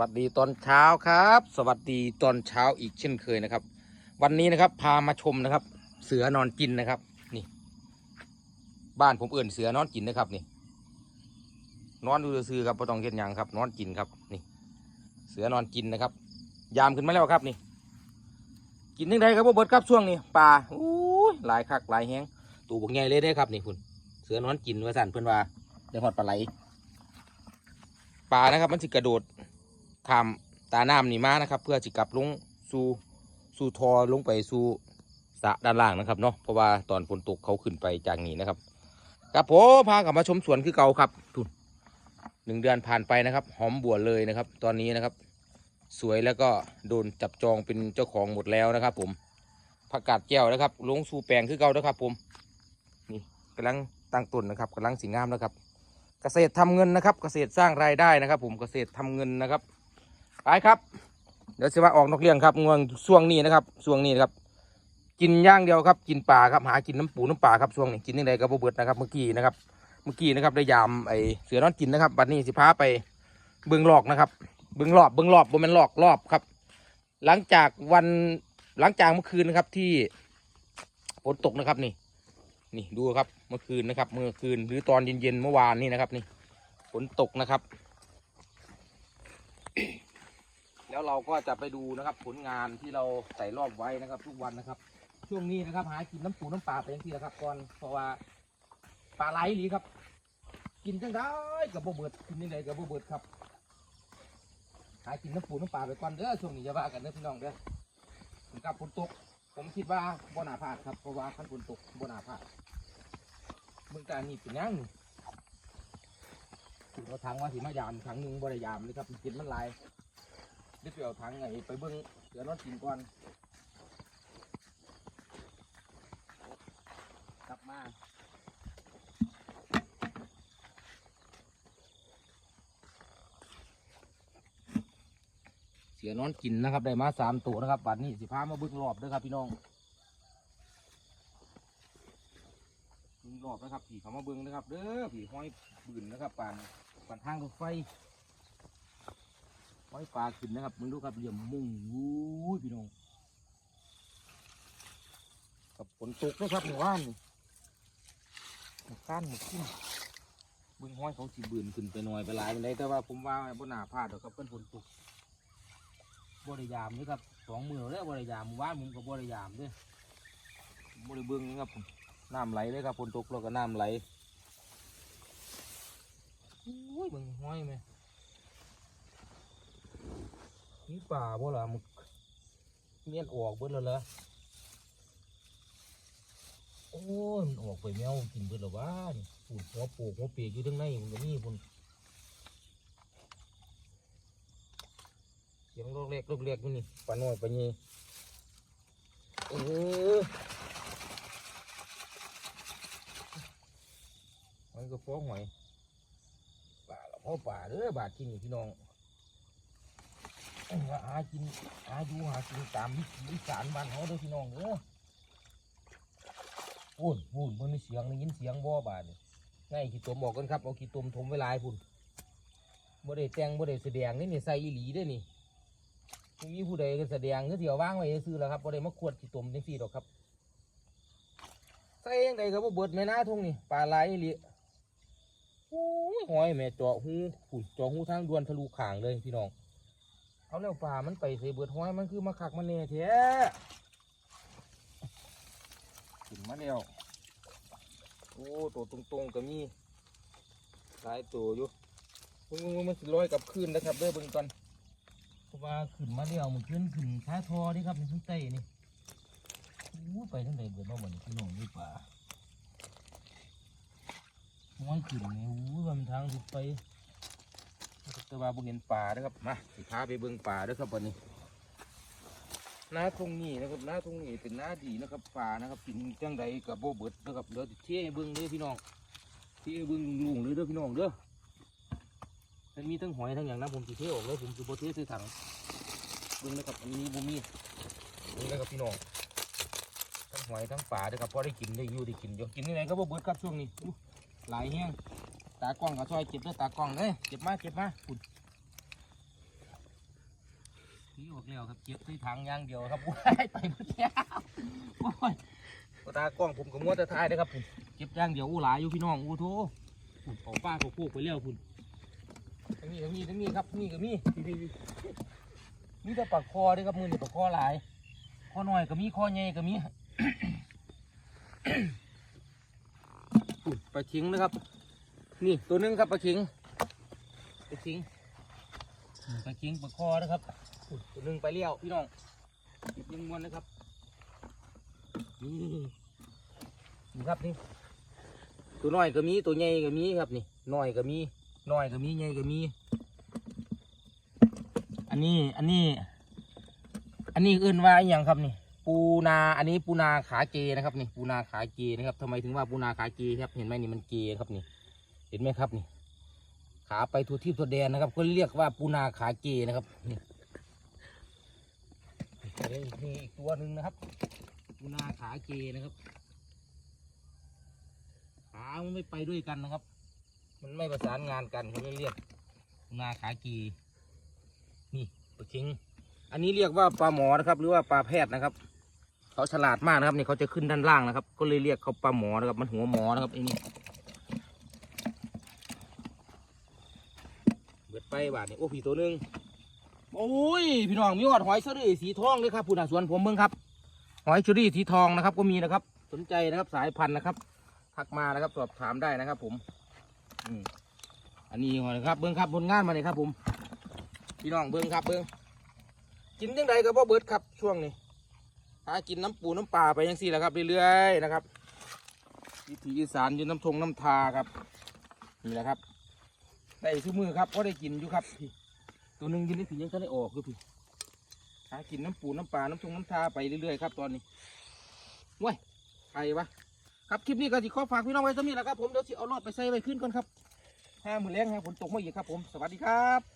วัสดีตอนเช้าครับ สวัสดีตอนเช้าอีกเช่นเคยนะครับ วันนี้นะครับ พามาชมนะครับ เสือนอนกินนะครับ นี่ บ้านผมเอื่นเสือนอนกินนะครับ นี่ นอนดูซื่อครับไม่ต้องเห็นยังครับ นอนกินครับ นี่ เสือนอนกินนะครับ ยามขึ้นมาแล้วครับนี่ กินยังไงครับพ่อเบิร์ดครับช่วงนี้ปลาอู้หลายคักหลายแห้งตูบกใหญ่เลยได้ครับนี่คุณเสือนอนกินว่าสั่นเพื่อนว่าได้หอดปลาไหลปลานะครับ มันสิกระโดด ข้ามตาน้ำนี่มานะครับ เพื่อจิกลับลงสู่สู่ทอลงไปสู่สะด้านล่างนะครับเนาะเพราะว่าตอนฝนตกเขาขึ้นไปจากนี้นะครับครับผมพากลับมาชมสวนคือเก่าครับทุนหนึ่งเดือนผ่านไปนะครับ หอมบัวเลยนะครับ ตอนนี้นะครับ สวยแล้วก็โดนจับจองเป็นเจ้าของหมดแล้วนะครับ ผมผักกาดแก้วนะครับ ลงสู่แปลงคือเก่านะครับ ผม นี่กำลังตั้งต้นนะครับกำลังสีงามนะครับ เกษตรทำเงินนะครับ เกษตรสร้างรายได้นะครับ ผมเกษตรทำเงินนะครับ ไปครับ เดี๋ยวจะมาออกนอกเรื่องครับงวงช่วงนี้นะครับช่วงนี้นะครับ กินย่างเดียวครับ กินปลาครับหากินน้ำปูน้ำปลาครับช่วงนี้กินยังไงก็บ่เบิดนะครับเมื่อกี้นะครับ เมื่อกี้นะครับได้ยามไอเสือนอนกินนะครับบัดนี้สิพาไปเบิ่งหลอกนะครับ เบิ้งรอบเบิ้งรอบบ่แม่นหลอกรอบครับ หลังจากวันหลังจากเมื่อคืนนะครับที่ฝนตกนะครับนี่นี่ดูครับเมื่อคืนนะครับ เมื่อคืนหรือตอนเย็นๆเมื่อวานนี่นะครับนี่ฝนตกนะครับ แล้วเราก็จะไปดูนะครับ ผลงานที่เราใส่รอบไว้นะครับ ทุกวันนะครับ ช่วงนี้นะครับ หากินน้ำปูน้ำปลาไปอย่างที่นะครับก่อนเพราะว่าปลาไหลหลีครับ กินจังได้กับโบเบิดกินยังไงกับโบเบิดครับ หากินน้ำปูน้ำปลาไปก่อนเด้อช่วงนี้อย่าว่ากันเด้อพี่น้องเด้อถึงกับฝนตก ผมคิดว่าบนาพลาดครับเพราะว่าขั้นฝนตกบนาพลาดเมืองการนี่เป็นหยังถึงเอาถังว่าสิมายามถังหนึงบ่ได้ยามเลยครับกินมันลาย เดี๋ยวไปเอาถังไงไปเบิ่งเดี๋ยวนอนกินก่อนกลับมาเสียนอนกินนะครับได้มาสามตัวนะครับบัดนี้สิพามาเบึกรอบเด้อครับพี่น้องบึงรอบนะครับผีเขามาเบิ้งนะครับเด้อผีห้อยบืนนะครับป่านป่านทางรถไฟ ห้ปลาขึ้นนะครับมึงดูครับเหลี่ยมมุ่งวู้ยพี่น้องกับฝนตกนะครับหมู่บ้านหมู่ก้านหมู่ขึ้นบึงห้อยเขาสีบืนขึ้นไปหน่อยไปหลายไปได้แต่ว่าผมว่าบนหนาพลาดหรอกครับเพิ่นฝนตกบริยามนี่ครับสองมือเลยบริยามหมู่บ้านผมกับบริยามด้วยบริเบิ้งนี่ครับน้ำไหลเลยครับฝนตกแล้วก็น้ำไหลโอ้ยบิ่งห้อยไหม นี่ป่าบ่ล่ะมึกเมียนออกเบิดแล้วเหรอโอ้ยมันออกไปแมวกินเบิดแล้ววะนี่ปูดหัวโปกหัวเปียกอยู่ทั้งในมันก็มีพุ่นเสียงลูกเล็กลูกเล็กนี่นี่ปลาหน่อยปลานีเออมันก็ฟ้องหอยป่าละพ่อป่าเด้อบาดที่นี่พี่น้อง ว่าหากินหาอยู่หากินตามวิถีอีสานบ้านเขาเด้อพี่น้องเด้อพูนพูนมันมีเสียงได้ยินเสียงบ่บาดนี่ง่ายขี้ตมบอกกันครับเอาขี้ตมถมไว้หลาพุ่นบ่ได้แต่งบ่ได้แสดงนี่นี่ใส่อีหลีเด้อนี่มีผู้ใดก็แสดงก็เสียวว่างไว้ซื้อแล้วครับบ่ได้มาขวดขี้ตมจังซี่ดอกครับใส่ยังไงก็บ่เบิดแม่น้าทุ่งนี่ปลาไหลอีหลีโอ้ยหอยแม่เจาะหูขุดเจาะหูทางด่วนทะลุขางเลยพี่น้อง เอาแล้วปลามันไปใส่เบิดหอยมันคือมาคักมันแน่แท้ขึ้นมาแล้วโอ้ตัวตรงๆก็มีหลายตัวอยู่เบิ่งๆมันสิลอยกลับคืนนะครับเด้อเบิ่งก่อนเพราะว่าขึ้นมาเดียวมันขึ้นขึ้นท้าทอนี่ครับในทั้งใต้นี่อู้ไปทั้งใดเบิดมาเหมือนพี่น้องนี่ป่ามันขึ้นนี่อู้ลำทางสุดไป แต่ว่าบุเห็นป่านะครับมาสิพาไปเบิ่งป่าด้วยครับวันนี้หน้าทุ่งนี้นะครับหน้าทุ่งนี้เป็นหน้าดีนะครับป่านะครับกินจังใดกับโบเบิดนะครับเดี๋ยวเที่ยเบิ่งเด้อพี่น้องเที่ยเบิ่งลุงเลยเด้อพี่น้องเด้อมันมีทั้งหอยทั้งอย่างนะผมสิเทออกเลยผมสิบ่เทใส่ถังเบิ่งนะครับอันนี้บ่มีเบิ่งนะครับพี่น้องทั้งหอยทั้งปลาเด้อครับพอได้กินได้อยู่ได้กินอยู่กินที่ไหนก็โบเบิดครับช่วงนี้หลายแห้ง ตากล้องก็ซอยเจ็บด้อตากล้องเด้ยเจ็บมากเจ็บมากฝุ่นบักเลี้ยวครับเก็บที่ถังอย่างเดียวครับว้ายไปหมดแล้วโอ้ยตากล้องผมกับมัวแต่ทายนะครับผมเก็บอย่างเดียวอู้หลายอยู่พี่น้องอู้โถผมเอาป้าเขาโคกไปแล้วคุณทั้งนี้ทั้งนี้ทั้งนี้ครับนี่ก็มีนี่แต่ปลาคอเด้วยครับมือนี่ปลาคอหลายคอหน่อยก็มีคอใหญ่ก็มีอุ้ยปลาเข็งนะครับ นี่ตัวหนึงครับปลาเข็งปลาเข็งปลาเข็งปลาคอนะครับตัวหนึงไปเลี้ยวพี่น้องยิงมวนนะครับนี่นี่ครับนี่ตัวน้อยก็มีตัวใหญ่ก็มีครับนี่น้อยก็มีน้อยก็มีใหญ่ก็มี อันนี้อันนี้ อันนี้เอื่นว่าอย่างครับนี่ปูนาอันนี้ปูนาขาเกนะครับนี่ปูนาขาเกนะครับทำไมถึงว่าปูนาขาเกครับเห็นไหมนี่มันเกครับนี่ เห็นไหมครับนี่ ขาไปทัวทิพย์ทั่วแดนนะครับ ก็เรียกว่าปูนาขาเกนะครับนี่นี่อีกตัวหนึ่งนะครับปูนาขาเกนะครับ ขามันไม่ไปด้วยกันนะครับ มันไม่ประสานงานกันเขาเลยเรียกปูนาขาเกนี่ปลาเค็งอันนี้เรียกว่าปลาหมอนะครับ หรือว่าปลาแพทย์นะครับเขาฉลาดมากนะครับนี่เขาจะขึ้นด้านล่างนะครับ ก็เลยเรียกเขาปลาหมอนะครับ มันหัวหมอนะครับไอ้นี่เบิด ไปบาทนี่โอ้ผีตัวหนึ่งโอ้ยพี่น้องมีหอดหอยเชอรี่สีทองเลยครับผู้น่ะสวนผมเบิ่งครับ หอยเชอรี่สีทองนะครับ ก็มีนะครับ สนใจนะครับสายพันธุ์นะครับทักมานะครับสอบถามได้นะครับ ผมอืมอันนี้หอยครับเบิ้งครับผลงานมาเลยครับ ผม พี่น้องเบิ้งครับเบิ้งกินยังไงก็บ่เบิดครับช่วงนี้หากินน้ำปูน้ำปลาไปยังสี่แหละครับเรื่อยๆนะครับวิถีอีสานอยืนน้ำทงน้ำทาครับนี่แหละครับ ได้ทุกมือครับก็ได้กินอยู่ครับพี่ตัวหนึ่งกินได้ผียังก็ได้ออกคือพี่หากินน้ำปูน้ำปลาน้ำทงน้ำทาไปเรื่อยๆครับ ตอนนี้ว้ยไปวะครับคลิปนี้ก็สิขอฝากพี่น้องไว้สักนิดแหละครับผมเดี๋ยวสิเอารอดไปใส่ไว้ขึ้นก่อนครับห้าหมื่นแรงครับฝนตกมาอีกครับผมสวัสดีครับ